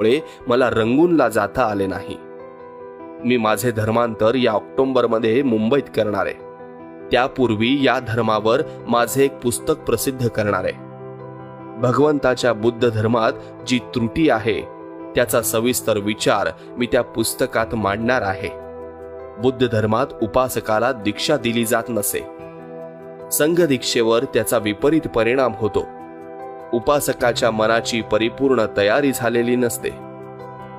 मुळे मला रंगूनला जाता आले नाही. मी माझे धर्मांतर या ऑक्टोबरमध्ये मुंबईत करणार. आहे त्यापूर्वी या धर्मावर माझे एक पुस्तक प्रसिद्ध करणार. आहे भगवंताच्या बुद्ध धर्मात जी त्रुटी आहे त्याचा सविस्तर विचार मी त्या पुस्तकात मांडणार आहे. बुद्ध धर्मात उपासकाला दीक्षा दिली जात नसे. संघ दीक्षेवर त्याचा विपरीत परिणाम होतो. उपासकाच्या मनाची परिपूर्ण तयारी झालेली नसते.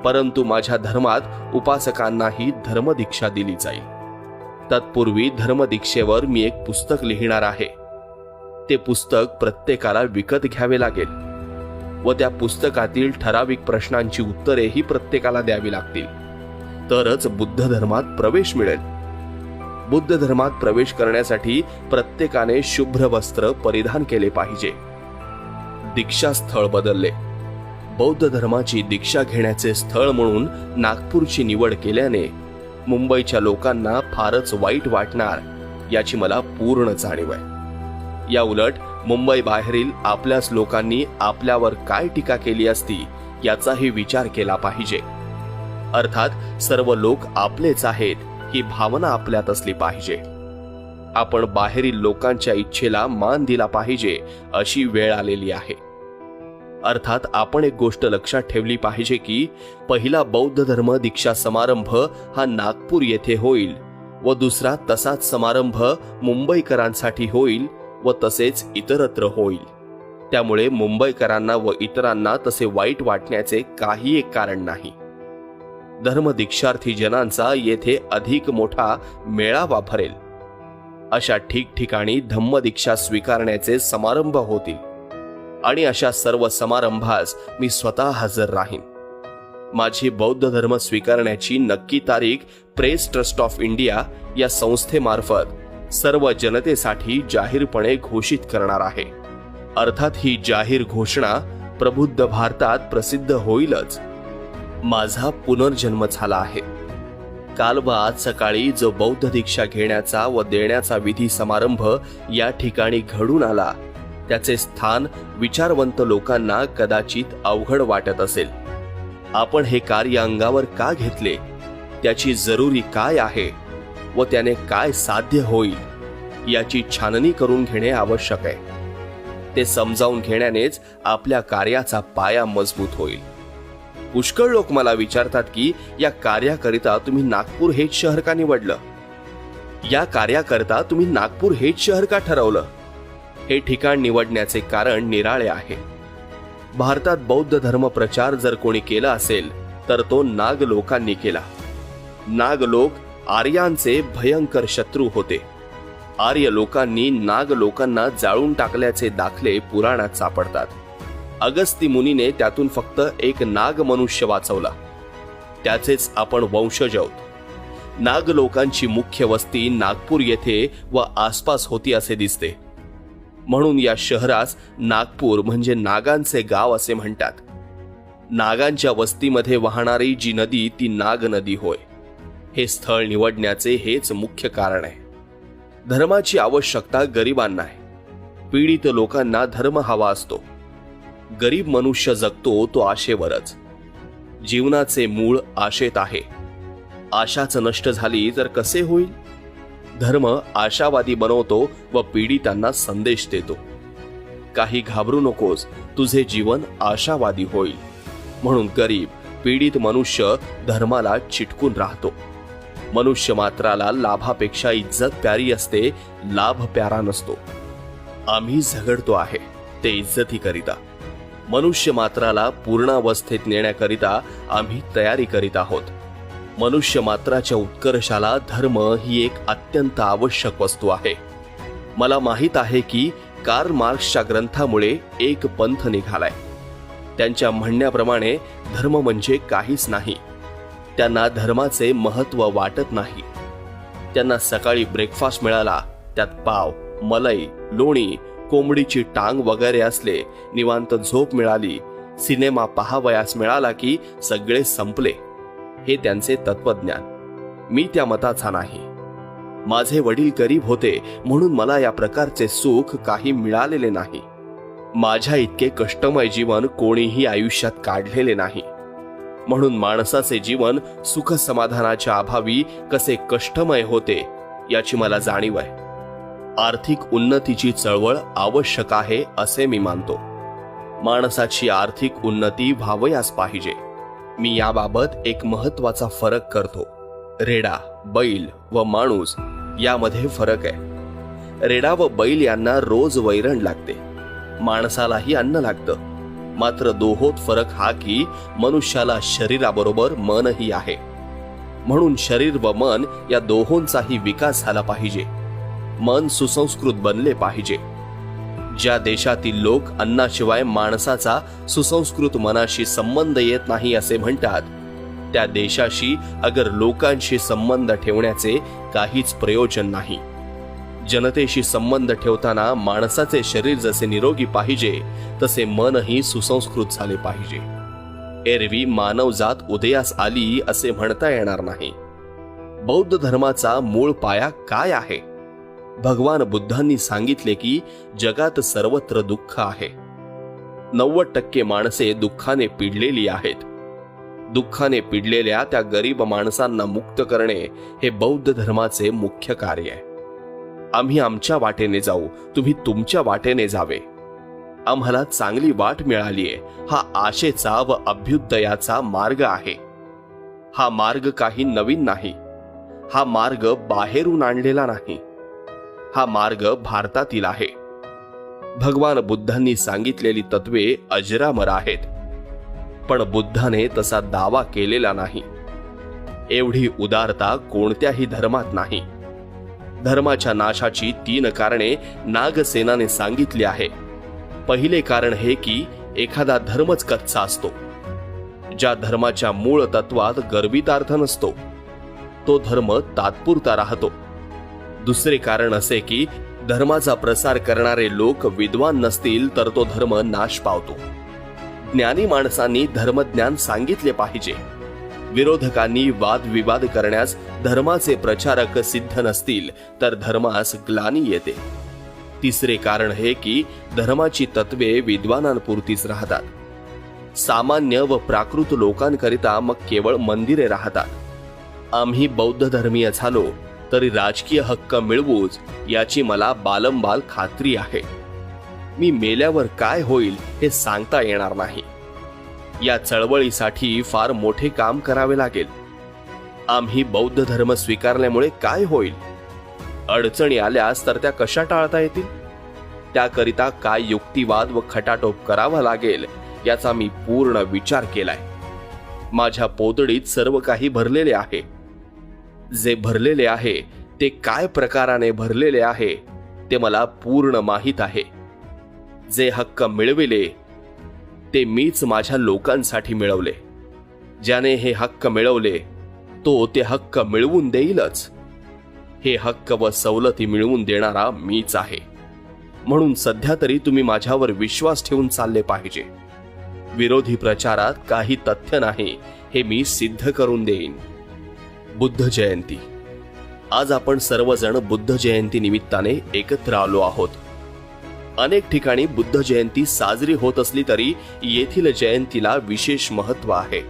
परंतु माझ्या धर्मात उपासकांनाही धर्मदीक्षा दिली जाईल. तत्पूर्वी धर्मदीक्षेवर मी एक पुस्तक लिहिणार आहे. ते पुस्तक प्रत्येकाला विकत घ्यावे लागेल व त्या पुस्तकातील ठराविक प्रश्नांची उत्तरेही प्रत्येकाला द्यावी लागतील. तरच बुद्ध धर्मात प्रवेश मिळेल. बुद्ध धर्मात प्रवेश करण्यासाठी प्रत्येकाने शुभ्र वस्त्र परिधान केले पाहिजे. दीक्षा स्थळ बदलले. बौद्ध धर्माची दीक्षा घेण्याचे स्थळ म्हणून नागपूरची निवड केल्याने मुंबईच्या लोकांना फारच वाईट वाटणार याची मला पूर्ण जाणीव आहे. या उलट मुंबई बाहेरील आपल्याच लोकांनी आपल्यावर काय टीका केली असती याचाही विचार केला पाहिजे. अर्थात सर्व लोक आपलेच आहेत ही भावना आपल्यात असली पाहिजे. आपण बाहेरील लोकांच्या इच्छेला मान दिला पाहिजे अशी वेळ आलेली आहे. अर्थात आपण एक गोष्ट लक्षात ठेवली पाहिजे की पहिला बौद्ध धर्म दीक्षा समारंभ हा नागपूर येथे होईल व दुसरा तसाच समारंभ मुंबईकरांसाठी होईल व तसेच इतरत्र होईल. त्यामुळे मुंबईकरांना व इतरांना तसे वाईट वाटण्याचे काही एक कारण नाही. धर्म दीक्षार्थी जनांचा येथे अधिक मोठा मेळावा भरेल अशा ठिकठिकाणी धम्मदीक्षा स्वीकारण्याचे समारंभ होतील. आणि अशा सर्व समारंभास मी स्वतः हजर राहीन. माझी बौद्ध धर्म स्वीकारण्याची नक्की तारीख प्रेस ट्रस्ट ऑफ इंडिया या संस्थेमार्फत सर्व जनतेसाठी जाहीरपणे घोषित करणार आहे. अर्थात ही जाहीर घोषणा प्रबुद्ध भारतात प्रसिद्ध होईलच. माझा पुनर्जन्म झाला आहे. काल व आज सकाळी जो बौद्ध दीक्षा घेण्याचा व देण्याचा विधी समारंभ या ठिकाणी घडून आला त्याचे स्थान विचारवंत लोकांना कदाचित अवघड वाटत असेल. आपण हे कार्य अंगावर का घेतले? त्याची जरुरी काय आहे? व त्याने काय साध्य होईल? याची छाननी करून घेणे आवश्यक आहे. ते समजावून घेण्यानेच आपल्या कार्याचा पाया मजबूत होईल. पुष्कळ लोक मला विचारतात की या कार्याकरिता तुम्ही नागपूर हेच शहर का निवडलं? या कार्याकरिता तुम्ही नागपूर हेच शहर का ठरवलं? हे ठिकाण निवडण्याचे कारण निराळे आहे. भारतात बौद्ध धर्म प्रचार जर कोणी केला असेल तर तो नाग लोकांनी केला. नाग लोक आर्यांचे भयंकर शत्रू होते. आर्य लोकांनी नाग लोकांना जाळून टाकल्याचे दाखले पुराणात सापडतात. अगस्ती मुनीने त्यातून फक्त एक नाग मनुष्य वाचवला. त्याचेच आपण वंशज आहोत. नाग लोकांची मुख्य वस्ती नागपूर येथे व आसपास होती असे दिसते. म्हणून या शहरास नागपूर म्हणजे नागांचे गाव असे म्हणतात. नागांच्या वस्तीमध्ये वाहणारी जी नदी ती नाग नदी होय. हे स्थळ निवडण्याचे हेच मुख्य कारण आहे. धर्माची आवश्यकता गरिबांना आहे. पीडित लोकांना धर्म हवा असतो. गरीब मनुष्य जगतो तो आशेवरच. जीवनाचे मूळ आशेत आहे. आशाच नष्ट झाली तर कसे होईल? धर्म आशावादी बनवतो व पीडितांना संदेश देतो. काही घाबरू नकोस तुझे जीवन आशावादी होईल. म्हणून गरीब पीडित मनुष्य धर्माला चिटकून राहतो. मनुष्य मात्राला लाभापेक्षा इज्जत प्यारी असते लाभ प्यारा नसतो. आम्ही झगडतो आहे ते इज्जतीकरिता. मनुष्य मात्राला पूर्णावस्थेत नेण्याकरिता आम्ही तयारी करीत आहोत. मनुष्य मात्राच्या उत्कर्षाला धर्म ही एक अत्यंत आवश्यक वस्तू आहे. मला माहीत आहे की कार्ल मार्क्सच्या ग्रंथामुळे एक पंथ निघालाय. त्यांच्या म्हणण्याप्रमाणे धर्म म्हणजे काहीच नाही. त्यांना धर्माचे महत्त्व वाटत नाही. त्यांना सकाळी ब्रेकफास्ट मिळाला त्यात पाव मलई लोणी कोंबडीची टांग वगैरे असले निवांत झोप मिळाली सिनेमा पहावयास मिळाला की सगळे संपले. हे त्यांचे तत्वज्ञान मी त्या मताचा नाही. माझे वडील गरीब होते म्हणून मला या प्रकारचे सुख काही मिळालेले नाही. माझ्या इतके कष्टमय जीवन कोणीही आयुष्यात काढलेले नाही. म्हणून माणसाचे जीवन सुख समाधानाच्या अभावी कसे कष्टमय होते याची मला जाणीव आहे. आर्थिक उन्नतीची चळवळ आवश्यक आहे असे मी मानतो. माणसाची आर्थिक उन्नती व्हावयास पाहिजे. मी याबाबत एक महत्त्वाचा फरक करतो. रेडा बैल व माणूस यामध्ये फरक आहे. रेडा व बैल यांना रोज वैरण लागते. माणसालाही अन्न लागतं. मात्र दोहोत फरक हा की मनुष्याला शरीराबरोबर मनही आहे. म्हणून शरीर व मन या दोहोंचाही विकास झाला पाहिजे. मन सुसंस्कृत बनले पाहिजे. ज्या देशातील लोक अन्नाशिवाय माणसाचा सुसंस्कृत मनाशी संबंध येत नाही असे म्हणतात त्या देशाशी अगर लोकांशी संबंध ठेवण्याचे काहीच प्रयोजन नाही. जनतेशी संबंध ठेवताना माणसाचे शरीर जसे निरोगी पाहिजे तसे मनही सुसंस्कृत झाले पाहिजे. एरवी मानवजात उदयास आली असे म्हणता येणार नाही. बौद्ध धर्माचा मूळ पाया काय आहे? भगवान बुद्धांनी सांगितले की जगात सर्वत्र दुःख आहे. नव्वद टक्के माणसे दुःखाने पिडलेली आहेत. दुःखाने पिडलेल्या त्या गरीब माणसांना मुक्त करणे हे बौद्ध धर्माचे मुख्य कार्य आहे. आम्ही आमच्या वाटेने जाऊ तुम्ही तुमच्या वाटेने जावे. आम्हाला चांगली वाट मिळालीये हा आशेचा व अभ्युदयाचा मार्ग आहे. हा मार्ग काही नवीन नाही. हा मार्ग बाहेरून आणलेला नाही. हा मार्ग भारतातील आहे. भगवान बुद्धांनी सांगितलेली तत्वे अजरामर आहेत. पण बुद्धाने तसा दावा केलेला नाही. एवढी उदारता कोणत्याही धर्मात नाही. धर्माच्या नाशाची तीन कारणे नागसेनाने सांगितली आहे. पहिले कारण हे की एखादा धर्मच कच्चा असतो. ज्या धर्माच्या मूळ तत्वात गर्भितार्थ नसतो. तो धर्म तात्पुरता राहतो. दुसरे कारण असे की धर्माचा प्रसार करणारे लोक विद्वान नसतील तर तो धर्म नाश पावतो. ज्ञानी माणसांनी धर्मज्ञान सांगितले पाहिजे. विरोधकांनी वादविवाद करण्यास धर्माचे प्रचारक सिद्ध नसतील तर धर्मास ग्लानी येते. तिसरे कारण हे की धर्माची तत्वे विद्वानांपुरतीच राहतात. सामान्य व प्राकृत लोकांकरिता मग केवळ मंदिरे राहतात. आम्ही बौद्ध धर्मीय झालो तरी राजकीय हक्क मिळवूच याची मला बालंबाल खात्री आहे. मी मेल्यावर काय होईल हे सांगता येणार नाही. या चळवळीसाठी फार मोठे काम करावे लागेल. आम्ही बौद्ध धर्म स्वीकारल्यामुळे काय होईल? अडचणी आल्यास तर त्या कशा टाळता येतील? त्याकरिता काय युक्तिवाद व खटाटोप करावा लागेल याचा मी पूर्ण विचार केलाय. माझ्या पोतडीत सर्व काही भरलेले आहे. जे भरलेले आहे ते काय प्रकाराने भरलेले आहे ते मला पूर्ण माहीत आहे. जे हक्क मिळविले ते मीच माझ्या लोकांसाठी मिळवले. ज्याने हे हक्क मिळवले तो ते हक्क मिळवून देईलच. हे हक्क व सवलती मिळवून देणारा मीच आहे. म्हणून सध्या तरी तुम्ही माझ्यावर विश्वास ठेवून चालले पाहिजे. विरोधी प्रचारात काही तथ्य नाही हे मी सिद्ध करून देईन. बुद्ध जयंती. आज आपण सर्वजण बुद्ध जयंती निमित्ताने एकत्र आलो आहोत. अनेक ठिकाणी बुद्ध जयंती साजरी होत असली तरी येथील जयंतीला विशेष महत्त्व आहे.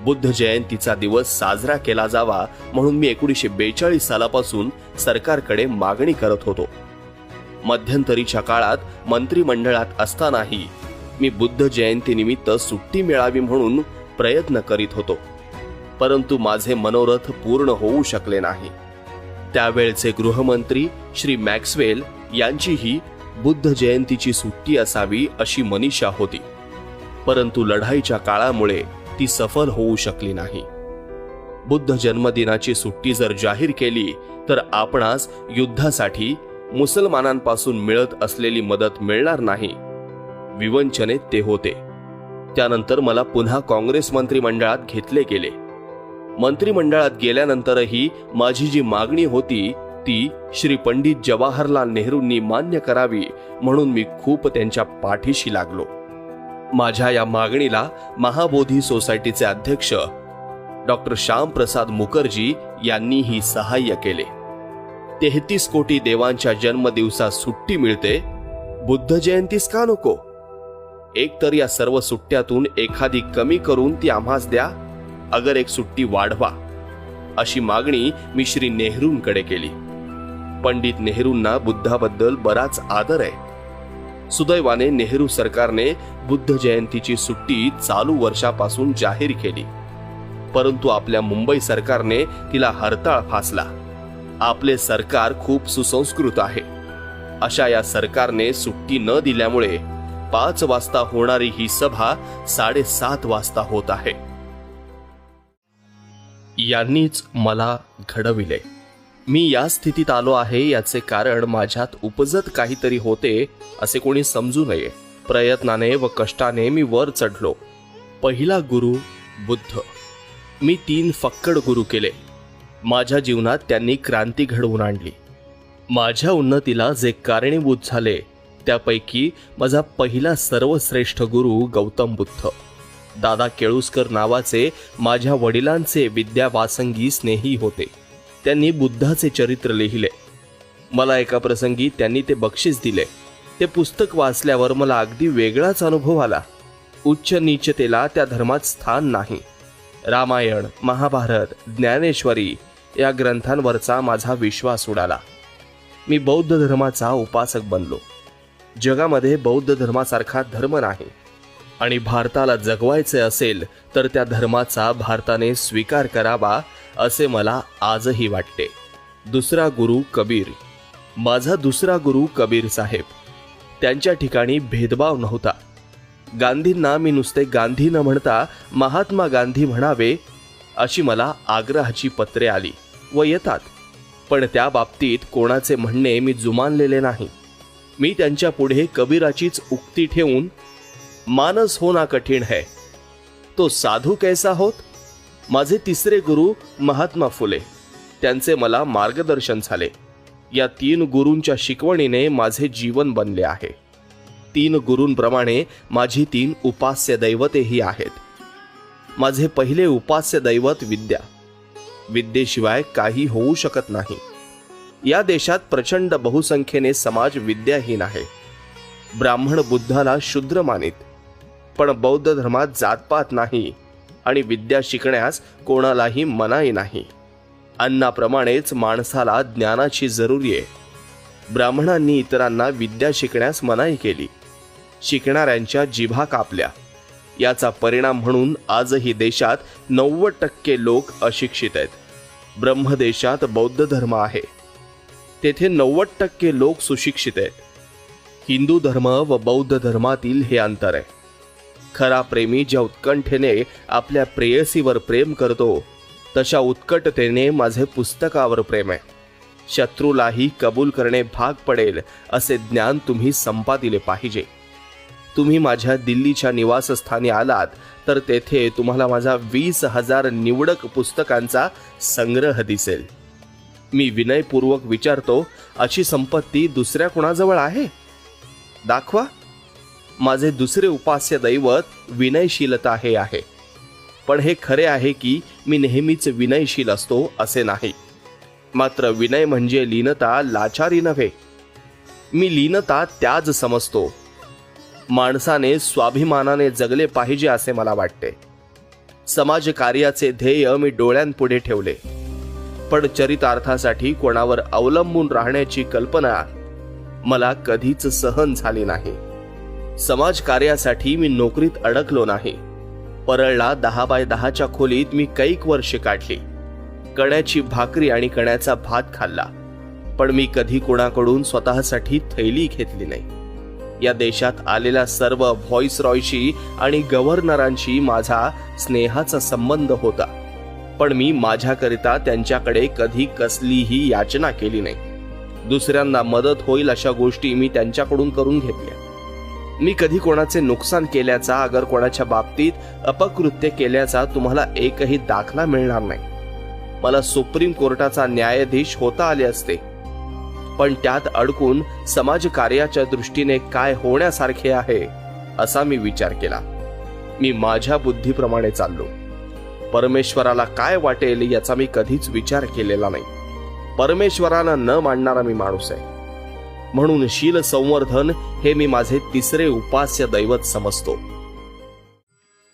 बुद्ध जयंतीचा दिवस साजरा केला जावा म्हणून मी एकोणीसशे बेचाळीस सालापासून सरकारकडे मागणी करत होतो. मध्यंतरीच्या काळात मंत्रिमंडळात असतानाही मी बुद्ध जयंतीनिमित्त सुट्टी मिळावी म्हणून प्रयत्न करीत होतो. परंतु माझे मनोरथ पूर्ण होऊ शकले नाही. त्यावेळचे गृहमंत्री श्री मॅक्सवेल यांचीही बुद्ध जयंतीची सुट्टी असावी अशी मनीषा होती. परंतु लढाईच्या काळामुळे ती सफल होऊ शकली नाही. बुद्ध जन्मदिनाची सुट्टी जर जाहीर केली तर आपणास युद्धासाठी मुसलमानांपासून मिळत असलेली मदत मिळणार नाही. विवंचनेत ते होते. त्यानंतर मला पुन्हा काँग्रेस मंत्रिमंडळात घेतले गेले. मंत्रिमंडळात गेल्यानंतरही माझी जी मागणी होती ती श्री पंडित जवाहरलाल नेहरूंनी मान्य करावी म्हणून मी खूप त्यांच्या पाठीशी लागलो. माझ्या या मागणीला महाबोधी सोसायटीचे अध्यक्ष डॉक्टर श्यामप्रसाद मुखर्जी यांनीही सहाय्य केले. तेहतीस कोटी देवांच्या जन्मदिवसात सुट्टी मिळते. बुद्ध जयंतीस का नको? एकतर या सर्व सुट्ट्यातून एखादी कमी करून ती आम्हास द्या अगर एक सुट्टी वाढवा अशी मागणी मी श्री नेहरूंकडे केली. पंडित नेहरूंना बुद्धाबद्दल बराच आदर आहे. सुदैवाने नेहरू सरकारने बुद्ध जयंतीची सुट्टी चालू वर्षापासून जाहीर केली. परंतु आपल्या मुंबई सरकारने तिला हरताळ फासला. आपले सरकार खूप सुसंस्कृत आहे. अशा या सरकारने सुट्टी न दिल्यामुळे पाच वाजता होणारी ही सभा साडेसात वाजता होत आहे. यांनीच मला घडविले. मी या स्थितीत आलो आहे याचे कारण माझ्यात उपजत काहीतरी होते असे कोणी समजू नये. प्रयत्नाने व कष्टाने मी वर चढलो. पहिला गुरु बुद्ध. मी तीन फक्कड गुरु केले. माझ्या जीवनात त्यांनी क्रांती घडवून आणली. माझ्या उन्नतीला जे कारणीभूत झाले त्यापैकी माझा पहिला सर्वश्रेष्ठ गुरु गौतम बुद्ध. दादा केळुसकर नावाचे माझ्या वडिलांचे विद्यावासंगी स्नेही होते. त्यांनी बुद्धाचे चरित्र लिहिले. मला एका प्रसंगी त्यांनी ते बक्षीस दिले. ते पुस्तक वाचल्यावर मला अगदी वेगळाच अनुभव आला. उच्च नीचतेला त्या धर्मात स्थान नाही. रामायण महाभारत ज्ञानेश्वरी या ग्रंथांवरचा माझा विश्वास उडाला. मी बौद्ध धर्माचा उपासक बनलो. जगामध्ये बौद्ध धर्मासारखा धर्म नाही. आणि भारताला जगवायचे असेल तर त्या धर्माचा भारताने स्वीकार करावा असे मला आजही वाटते. दुसरा गुरु कबीर. माझा दुसरा गुरु कबीर साहेब. त्यांच्या ठिकाणी भेदभाव नव्हता. गांधींना मी नुसते गांधी न म्हणता महात्मा गांधी म्हणावे अशी मला आग्रहाची पत्रे आली व येतात. पण त्या बाबतीत कोणाचे म्हणणे मी जुमानलेले नाही. मी त्यांच्या पुढे कबीराचीच उक्ती ठेवून मानस होना कठीण है। तो साधू कैसा होत? माझे तिसरे गुरु महात्मा फुले। त्यांचे मला मार्गदर्शन झाले। या तीन गुरूंच्या शिकवणीने माझे जीवन बनले आहे। तीन गुरूंप्रमाणे माझी तीन उपास्य दैवतेही आहेत। माझे पहिले उपास्य दैवत विद्या। विद्येशिवाय काही होऊ शकत नाही। या देशात प्रचंड बहुसंख्येने समाज विद्याहीन आहे। ब्राह्मण बुद्धाला शूद्र मानित। पण बौद्ध धर्मात जातपात नाही आणि विद्या शिकण्यास कोणालाही मनाई नाही. अन्नाप्रमाणेच माणसाला ज्ञानाची जरुरी आहे. ब्राह्मणांनी इतरांना विद्या शिकण्यास मनाई केली. शिकणाऱ्यांच्या जिभा कापल्या. याचा परिणाम म्हणून आजही देशात नव्वद टक्के लोक अशिक्षित आहेत. ब्रह्मदेशात बौद्ध धर्म आहे. तेथे नव्वद टक्के लोक सुशिक्षित आहेत. हिंदू धर्म व बौद्ध धर्मातील हे अंतर आहे. खरा प्रेमी ज्या उत्कंठेने आपल्या प्रेयसीवर प्रेम करतो तशा उत्कटतेने माझे पुस्तकावर प्रेम आहे. शत्रूलाही कबूल करणे भाग पडेल असे ज्ञान तुम्ही संपादिले पाहिजे. तुम्ही माझ्या दिल्लीच्या निवासस्थानी आलात तर तेथे तुम्हाला माझा वीस हजार निवडक पुस्तकांचा संग्रह दिसेल. मी विनयपूर्वक विचारतो अशी संपत्ती दुसऱ्या कुणाजवळ आहे? दाखवा. माझे दुसरे उपास्य दैवत विनयशीलता हे आहे. पण हे खरे आहे की मी नेहमीच विनयशील असतो असे नाही. मात्र विनय म्हणजे लीनता लाचारी नव्हे. मी लीनता त्याज समजतो. माणसाने स्वाभिमानाने जगले पाहिजे असे मला वाटते. समाज कार्याचे ध्येय मी डोळ्यांपुढे ठेवले. पण चरितार्थासाठी कोणावर अवलंबून राहण्याची कल्पना मला कधीच सहन झाली नाही. समाज कार्यासाठी मी नोकरीत अडकलो नाही. परळला दहा बाय दहाच्या खोलीत मी कैक वर्षे काढली. कण्याची भाकरी आणि कण्याचा भात खाल्ला. पण मी कधी कोणाकडून स्वतःसाठी थैली घेतली नाही. या देशात आलेल्या सर्व व्हॉइस रॉयशी आणि गव्हर्नरांशी माझा स्नेहाचा संबंध होता. पण मी माझ्याकरिता त्यांच्याकडे कधी कसलीही याचना केली नाही. दुसऱ्यांना मदत होईल अशा गोष्टी मी त्यांच्याकडून करून घेतल्या. मी कधी कोणाचे नुकसान केल्याचा अगर कोणाच्या बाबतीत अपकृत्य केल्याचा तुम्हाला एकही दाखला मिळणार नाही. मला सुप्रीम कोर्टाचा न्यायाधीश होता आले असते. पण त्यात अडकून समाज कार्याच्या दृष्टीने काय होण्यासारखे आहे असा मी विचार केला. मी माझ्या बुद्धीप्रमाणे चाललो. परमेश्वराला काय वाटेल याचा मी कधीच विचार केलेला नाही. परमेश्वराला न मानणारा मी माणूस आहे. म्हणून शील संवर्धन हे मी माझे तिसरे उपास्य दैवत समजतो.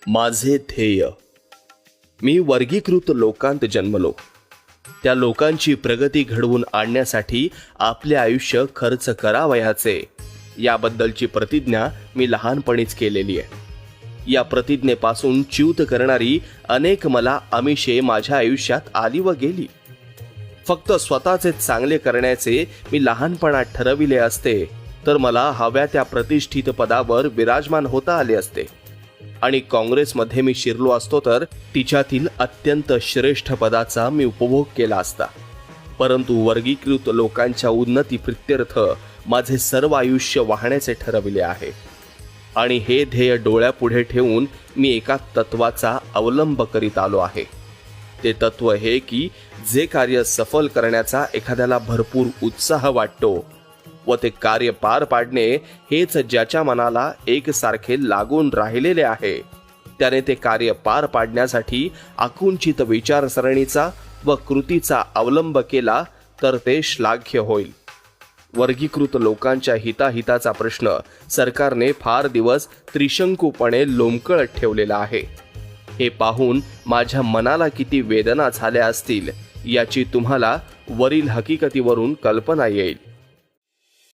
माझे ध्येय. मी वर्गीकृत लोकांत जन्मलो. त्या लोकांची प्रगती घडवून आणण्यासाठी आपले आयुष्य खर्च करावयाचे याबद्दलची प्रतिज्ञा मी लहानपणीच केलेली आहे. या प्रतिज्ञेपासून च्यूत करणारी अनेक मला अमिषे माझ्या आयुष्यात आली व गेली. फक्त स्वतःचे चांगले करण्याचे मी लहानपणात ठरविले असते तर मला हव्या त्या प्रतिष्ठित पदावर विराजमान होता आले असते. आणि काँग्रेसमध्ये मी शिरलो असतो तर तिच्यातील अत्यंत श्रेष्ठ पदाचा मी उपभोग केला असता. परंतु वर्गीकृत लोकांच्या उन्नती प्रित्यर्थ माझे सर्व आयुष्य वाहण्याचे ठरविले आहे. आणि हे ध्येय डोळ्यापुढे ठेवून मी एका तत्वाचा अवलंब करीत आलो आहे. ते तत्व हे की जे कार्य सफल करण्याचा एखाद्याला भरपूर उत्साह वाटतो व ते कार्य पार पाडणे हेच ज्याच्या मनाला एकसारखे लागून राहिलेले आहे. त्याने ते कार्य पार पाडण्यासाठी आकुंचित विचारसरणीचा व कृतीचा अवलंब केला तर ते श्लाघ्य होईल. वर्गीकृत लोकांच्या हिताहिताचा प्रश्न सरकारने फार दिवस त्रिशंकूपणे लोंबकळत ठेवलेला आहे. हे पाहून माझ्या मनाला किती वेदना झाल्या असतील. याची तुम्हाला वरील हकीकतीवरून कल्पना येईल.